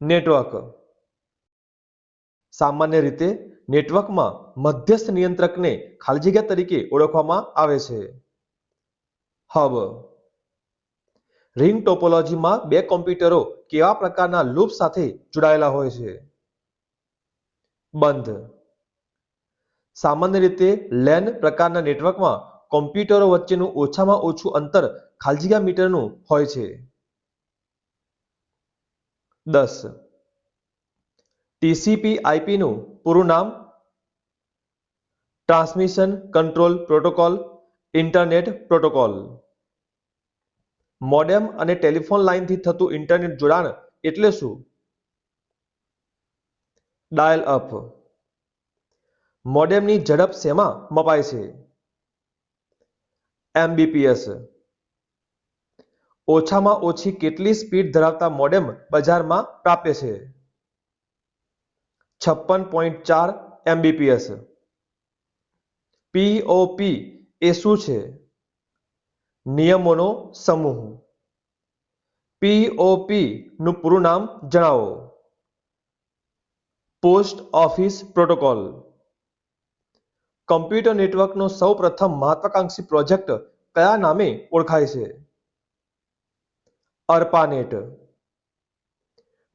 Network. સામાન્ય રીતે નેટવર્કમાં મધ્યસ્થ નિયંત્રકને ખાલી જગ્યા તરીકે ઓળખવામાં આવે છે. હબ. રિંગ ટોપોલોજીમાં બે કોમ્પ્યુટરો કેવા પ્રકારના લૂપ સાથે જોડાયેલા હોય છે? બંધ. સામાન્ય રીતે લેન પ્રકારના નેટવર્કમાં કોમ્પ્યુટરો વચ્ચેનું ઓછામાં ઓછું અંતર ખાલી મીટરનું હોય છે. દસ. ટીસીપી આઈપીનું પૂરું નામ? Transmission control protocol, internet protocol. Modem અને ટેલિફોન લાઇનથી થતું ઇન્ટરનેટ જોડાણ એટલે શું? Dial up. મોડેમની ઝડપ શેમાં મપાય છે? એમબીપીએસ. ઓછામાં ઓછી કેટલી સ્પીડ ધરાવતા મોડેમ બજારમાં પ્રાપ્ય છે? છપ્પન પોઈન્ટ ચાર એમબીપીએસ પીઓપી એ શું છે? નિયમોનો સમૂહ. પીઓપી નું પૂરું નામ જણાવો. Post office protocol. કમ્પ્યુટર નેટવર્કનો સૌ પ્રથમ મહત્વાકાંક્ષી પ્રોજેક્ટ કયા નામે ઓળખાય છે? અર્પાનેટ.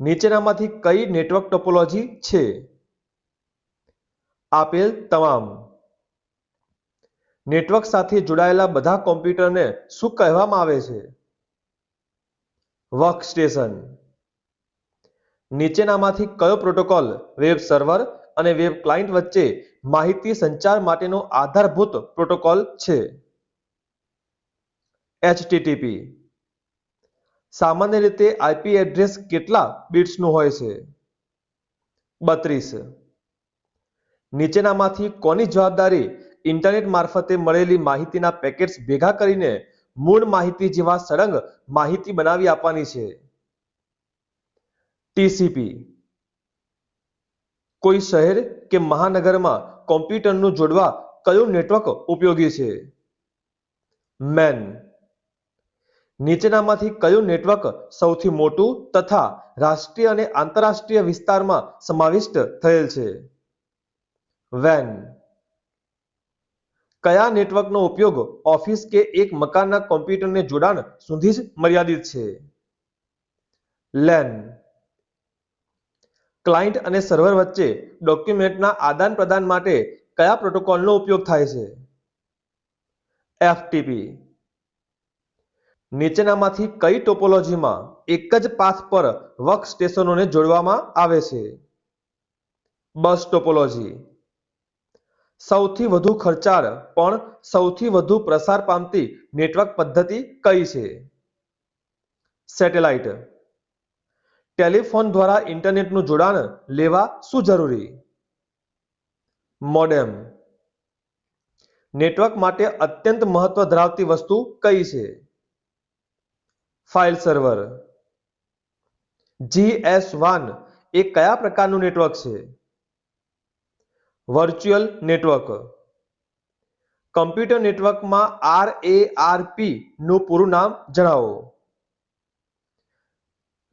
નીચેનામાંથી કઈ નેટવર્ક ટોપોલોજી છે? આપેલ તમામ. નેટવર્ક સાથે જોડાયેલા બધા કોમ્પ્યુટરને શું કહેવામાં આવે છે? વર્કસ્ટેશન. નીચેનામાંથી કયો પ્રોટોકોલ, વેબ સર્વર અને વેબ ક્લાયન્ટ વચ્ચે માહિતી સંચાર માટેનો આધારભૂત પ્રોટોકોલ છે? HTTP સામાન્ય રીતે આઈપી એડ્રેસ કેટલા બિટ્સનું હોય છે? બત્રીસ. નીચેનામાંથી કોની જવાબદારી ઇન્ટરનેટ મારફતે મળેલી માહિતીના પેકેટ્સ ભેગા કરીને મૂળ માહિતી જેવા સળંગ માહિતી બનાવી આપવાની છે? ટીસીપી કોઈ શહેર કે મહાનગરમાં કોમ્પ્યુટરનું જોડવા કયું નેટવર્ક ઉપયોગી છે? મેન. નીચેનામાંથી કયું નેટવર્ક સૌથી મોટું તથા રાષ્ટ્રીય અને આંતરરાષ્ટ્રીય વિસ્તારમાં સમાવિષ્ટ થયેલ છે? વેન કયા નેટવર્કનો ઉપયોગ ઓફિસ કે એક મકાનના કોમ્પ્યુટરને જોડાણ સુધી જ મર્યાદિત છે? લેન ક્લાયન્ટ અને સર્વર વચ્ચે ડોક્યુમેન્ટના આદાન પ્રદાન માટે કયા પ્રોટોકોલનો ઉપયોગ થાય છે? એફટીપી નીચેનામાંથી કઈ ટોપોલોજીમાં એક જ પાથ પર વર્ક સ્ટેશનોને જોડવામાં આવે છે? Bus topology. સૌથી વધુ ખર્ચાળ પણ સૌથી વધુ પ્રસાર પામતી નેટવર્ક પદ્ધતિ કઈ છે? સેટેલાઇટ. ટેલિફોન દ્વારા ઇન્ટરનેટનું જોડાણ લેવા શું જરૂરી? મોડેમ. નેટવર્ક માટે અત્યંત મહત્વ ધરાવતી વસ્તુ કઈ છે? File server. જીએસ વન એ કયા પ્રકારનું નેટવર્ક છે? Virtual network. કમ્પ્યુટર નેટવર્કમાં આર એ આર પી નું પૂરું નામ જણાવો.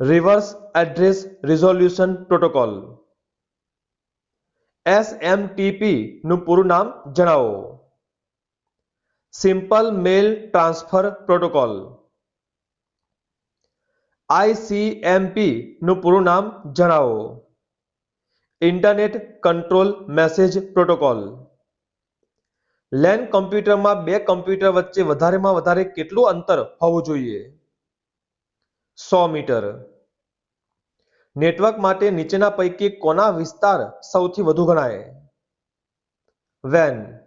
Reverse address resolution protocol. SMTP નું પૂરું નામ જણાવો. Simple mail transfer protocol. ICMP નું પૂરું નામ જણાવો. Internet control message protocol. LAN કમ્પ્યુટરમાં બે કમ્પ્યુટર વચ્ચે વધારેમાં વધારે કેટલું અંતર હોવું જોઈએ? સો મીટર. નેટવર્ક માટે નીચેના પૈકી કોના વિસ્તાર સૌથી વધુ ગણાય? Van.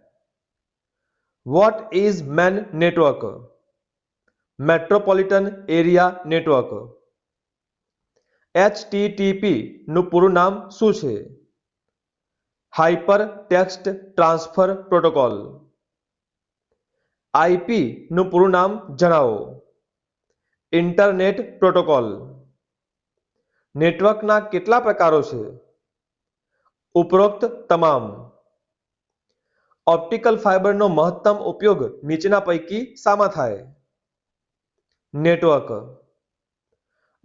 What is MAN network? Metropolitan area network HTTP નું પૂરું નામ શું છે? Hyper text transfer protocol IP નું પૂરું નામ જણાવો. ઇન્ટરનેટ પ્રોટોકોલ નેટવર્કના કેટલા પ્રકારો છે? ઉપરોક્ત તમામ. ઓપ્ટિકલ ફાઇબરનો મહત્તમ ઉપયોગ નીચેના પૈકી શામાં થાય. નેટવર્ક.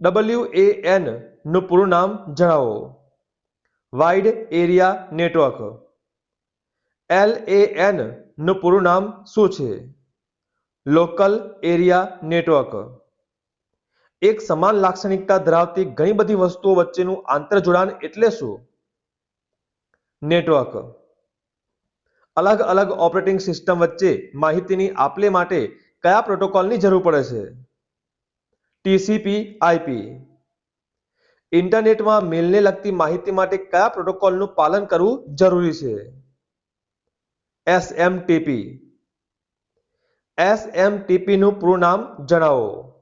ડબલ્યુ એ એનનું પૂરું નામ જણાવો. Wide area network L A એનનું પૂરું નામ શું છે? લોકલ એરિયા નેટવર્ક એક સમાન લાક્ષણિકતા ધરાવતી ઘણી બધી વસ્તુઓ વચ્ચેનું આંતરજોડાણ એટલે શું? નેટવર્ક અલગ અલગ ઓપરેટિંગ સિસ્ટમ વચ્ચે માહિતીની આપલે માટે કયા પ્રોટોકોલની જરૂર પડે છે? TCP, IP. ઇન્ટરનેટમાં મેલને લગતી માહિતી માટે કયા પ્રોટોકોલનું પાલન કરવું જરૂરી છે? એસએમટીપી. એસએમટીપી નું પૂરું નામ જણાવો.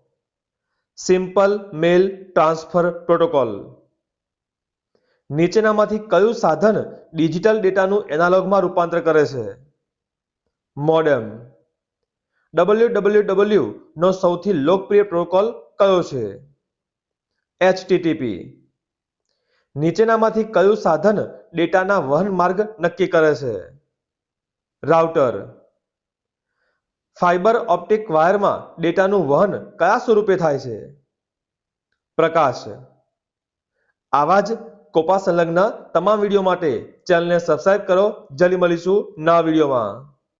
Simple mail transfer protocol. નીચેનામાંથી કયું સાધન ડિજિટલ ડેટાનું એનાલોગમાં રૂપાંતર કરે છે? મોડેમ. ડબલ્યુ નો સૌથી લોકપ્રિય પ્રોટોકોલ કયો છે? એચટીટીપી નીચેનામાંથી કયું સાધન ડેટાના વહન માર્ગ નક્કી કરે છે? રાઉટર. ફાઇબર ઓપ્ટિક વાયરમાં ડેટાનું વહન કયા સ્વરૂપે થાય છે? પ્રકાશ. આવા જ કોપા સંલગ્ન તમામ વીડિયો માટે ચેનલને સબસ્ક્રાઇબ કરો. જલ્દી મળીશું નવા વિડીયોમાં.